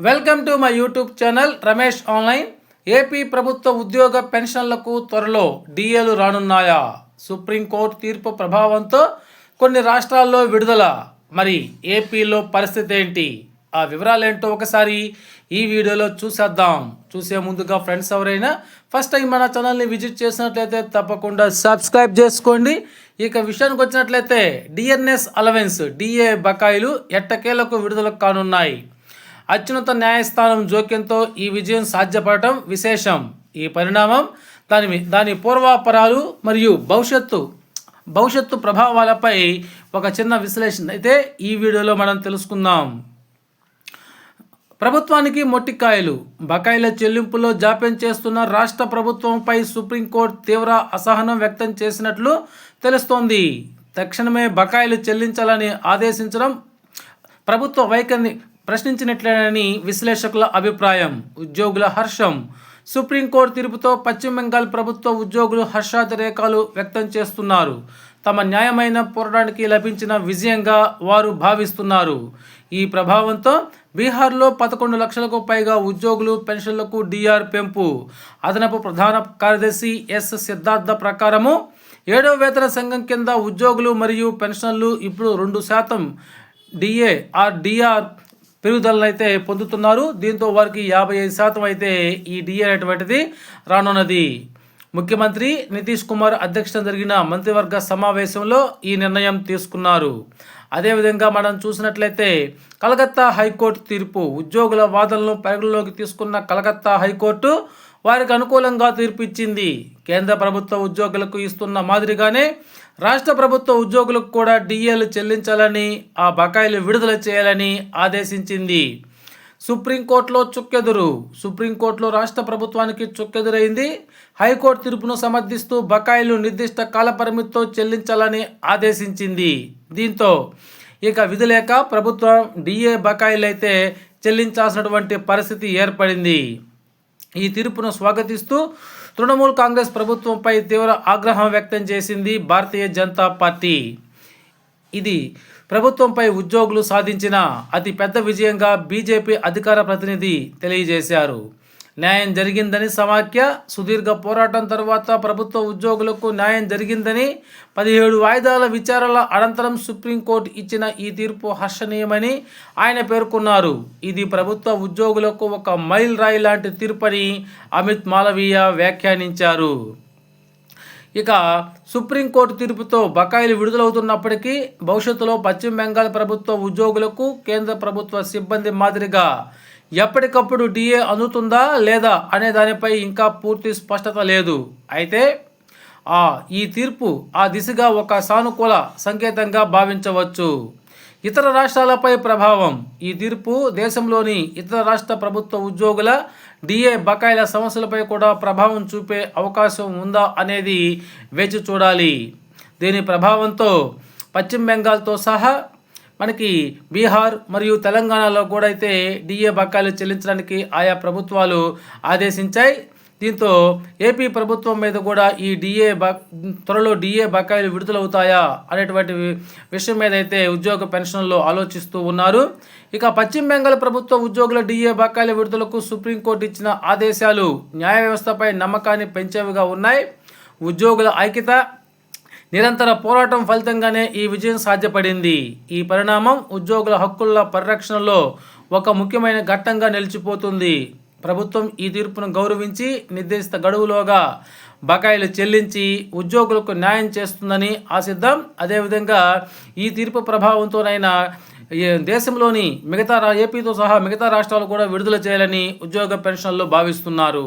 Welcome to my YouTube channel Ramesh online. AP ప్రభుత్వ ఉద్యోగ పెన్షన్లకు త్వరలో డిఏలు రానున్నాయా? సుప్రీంకోర్టు తీర్పు ప్రభావంతో కొన్ని రాష్ట్రాల్లో విడుదల. మరి ఏపీలో పరిస్థితి ఏంటి? ఆ వివరాలు ఏంటో ఒకసారి ఈ వీడియోలో చూసేద్దాం. చూసే ముందుగా ఫ్రెండ్స్ ఎవరైనా ఫస్ట్ టైం మన ఛానల్ని విజిట్ చేసినట్లయితే తప్పకుండా సబ్స్క్రైబ్ చేసుకోండి. ఇక విషయానికి వచ్చినట్లయితే డిఎన్ఎస్ అలవెన్స్ డిఏ బకాయిలు ఎట్టకేలకు విడుదల కానున్నాయి? అత్యున్నత న్యాయస్థానం జోక్యంతో ఈ విజయం సాధ్యపడటం విశేషం. ఈ పరిణామం దాని దాని పూర్వాపరాలు మరియు భవిష్యత్తు భవిష్యత్తు ప్రభావాలపై ఒక చిన్న విశ్లేషణ అయితే ఈ వీడియోలో మనం తెలుసుకుందాం. ప్రభుత్వానికి మొట్టికాయలు. బకాయిల చెల్లింపులో జాప్యం చేస్తున్న రాష్ట్ర ప్రభుత్వంపై సుప్రీంకోర్టు తీవ్ర అసహనం వ్యక్తం చేసినట్లు తెలుస్తోంది. తక్షణమే బకాయిలు చెల్లించాలని ఆదేశించడం ప్రభుత్వ వైఖరిని ప్రశ్నించినట్లేనని విశ్లేషకుల అభిప్రాయం. ఉద్యోగుల హర్షం. సుప్రీంకోర్టు తీర్పుతో పశ్చిమ బెంగాల్ ప్రభుత్వ ఉద్యోగులు హర్షాతిరేకాలు వ్యక్తం చేస్తున్నారు. తమ న్యాయమైన పోరాటానికి లభించిన విజయంగా వారు భావిస్తున్నారు. ఈ ప్రభావంతో బీహార్లో పదకొండు లక్షలకు పైగా ఉద్యోగులు పెన్షన్లకు డిఆర్ పెంపు. అదనపు ప్రధాన కార్యదర్శి ఎస్ సిద్ధార్థ ప్రకారము ఏడవ వేతన సంఘం కింద ఉద్యోగులు మరియు పెన్షన్లు ఇప్పుడు రెండు శాతం డిఏ ఆర్ డిఆర్ పెరుగుదలను అయితే పొందుతున్నారు. దీంతో వారికి యాభై ఐదు శాతం అయితే ఈ డిఏ అనేటువంటిది రానున్నది. ముఖ్యమంత్రి నితీష్ కుమార్ అధ్యక్షతన జరిగిన మంత్రివర్గ సమావేశంలో ఈ నిర్ణయం తీసుకున్నారు. అదేవిధంగా మనం చూసినట్లయితే కలకత్తా హైకోర్టు తీర్పు ఉద్యోగుల వాదనలను పరిగణలోకి తీసుకున్న కలకత్తా హైకోర్టు వారికి అనుకూలంగా తీర్పు ఇచ్చింది. కేంద్ర ప్రభుత్వ ఉద్యోగులకు ఇస్తున్న మాదిరిగానే రాష్ట్ర ప్రభుత్వ ఉద్యోగులకు కూడా డిఏలు చెల్లించాలని ఆ బకాయిలు విడుదల చేయాలని ఆదేశించింది. సుప్రీంకోర్టులో చుక్కెదురు. సుప్రీంకోర్టులో రాష్ట్ర ప్రభుత్వానికి చుక్కెదురైంది. హైకోర్టు తీర్పును సమర్థిస్తూ బకాయిలు నిర్దిష్ట కాలపరిమితితో చెల్లించాలని ఆదేశించింది. దీంతో ఇక విధి లేక ప్రభుత్వం డిఏ బకాయిలు అయితే చెల్లించాల్సినటువంటి పరిస్థితి ఏర్పడింది. ఈ తీర్పును స్వాగతిస్తూ తృణమూల్ కాంగ్రెస్ ప్రభుత్వంపై తీవ్ర ఆగ్రహం వ్యక్తం చేసింది భారతీయ జనతా పార్టీ. ఇది ప్రభుత్వంపై ఉద్యోగులు సాధించిన అతి పెద్ద విజయంగా బీజేపీ అధికార ప్రతినిధి తెలియజేశారు. న్యాయం జరిగిందని సమాఖ్య సుదీర్ఘ పోరాటం తర్వాత ప్రభుత్వ ఉద్యోగులకు న్యాయం జరిగిందని పదిహేడు వాయిదాల విచారణల అనంతరం సుప్రీంకోర్టు ఇచ్చిన ఈ తీర్పు హర్షణీయమని ఆయన పేర్కొన్నారు. ఇది ప్రభుత్వ ఉద్యోగులకు ఒక మైల్ రాయి లాంటి తీర్పని అమిత్ మాలవీయ వ్యాఖ్యానించారు. ఇక సుప్రీంకోర్టు తీర్పుతో బకాయిలు విడుదలవుతున్నప్పటికీ భవిష్యత్తులో పశ్చిమ బెంగాల్ ప్రభుత్వ ఉద్యోగులకు కేంద్ర ప్రభుత్వ సిబ్బంది మాదిరిగా ఎప్పటికప్పుడు డిఏ అందుతుందా లేదా అనే దానిపై ఇంకా పూర్తి స్పష్టత లేదు. అయితే ఆ ఈ తీర్పు ఆ దిశగా ఒక సానుకూల సంకేతంగా భావించవచ్చు. ఇతర రాష్ట్రాలపై ప్రభావం. ఈ తీర్పు దేశంలోని ఇతర రాష్ట్ర ప్రభుత్వ ఉద్యోగుల డిఏ బకాయిల సమస్యలపై కూడా ప్రభావం చూపే అవకాశం ఉందా అనేది వేచి చూడాలి. దీని ప్రభావంతో పశ్చిమ బెంగాల్తో సహా మనకి బీహార్ మరియు తెలంగాణలో కూడా అయితే డిఏ బకాయిలు చెల్లించడానికి ఆయా ప్రభుత్వాలు ఆదేశించాయి. దీంతో ఏపీ ప్రభుత్వం మీద కూడా ఈ డిఏ బ త్వరలో డిఏ బకాయిలు విడుదలవుతాయా అనేటువంటి విషయం మీద అయితే ఉద్యోగ పెన్షన్లో ఆలోచిస్తూ ఉన్నారు. ఇక పశ్చిమ బెంగాల్ ప్రభుత్వ ఉద్యోగుల డిఏ బకాయిల విడుదలకు సుప్రీంకోర్టు ఇచ్చిన ఆదేశాలు న్యాయ వ్యవస్థపై నమ్మకాన్ని పెంచేవిగా ఉన్నాయి. ఉద్యోగుల ఐక్యత నిరంతర పోరాటం ఫలితంగానే ఈ విజయం సాధ్యపడింది. ఈ పరిణామం ఉద్యోగుల హక్కుల పరిరక్షణలో ఒక ముఖ్యమైన ఘట్టంగా నిలిచిపోతుంది. ప్రభుత్వం ఈ తీర్పును గౌరవించి నిర్దేశిత గడువులోగా బకాయిలు చెల్లించి ఉద్యోగులకు న్యాయం చేస్తుందని ఆశిద్దాం. అదేవిధంగా ఈ తీర్పు ప్రభావంతోనైనా దేశంలోని మిగతా ఏపీతో సహా మిగతా రాష్ట్రాలు కూడా విడుదల చేయాలని ఉద్యోగ పెన్షన్లు భావిస్తున్నారు.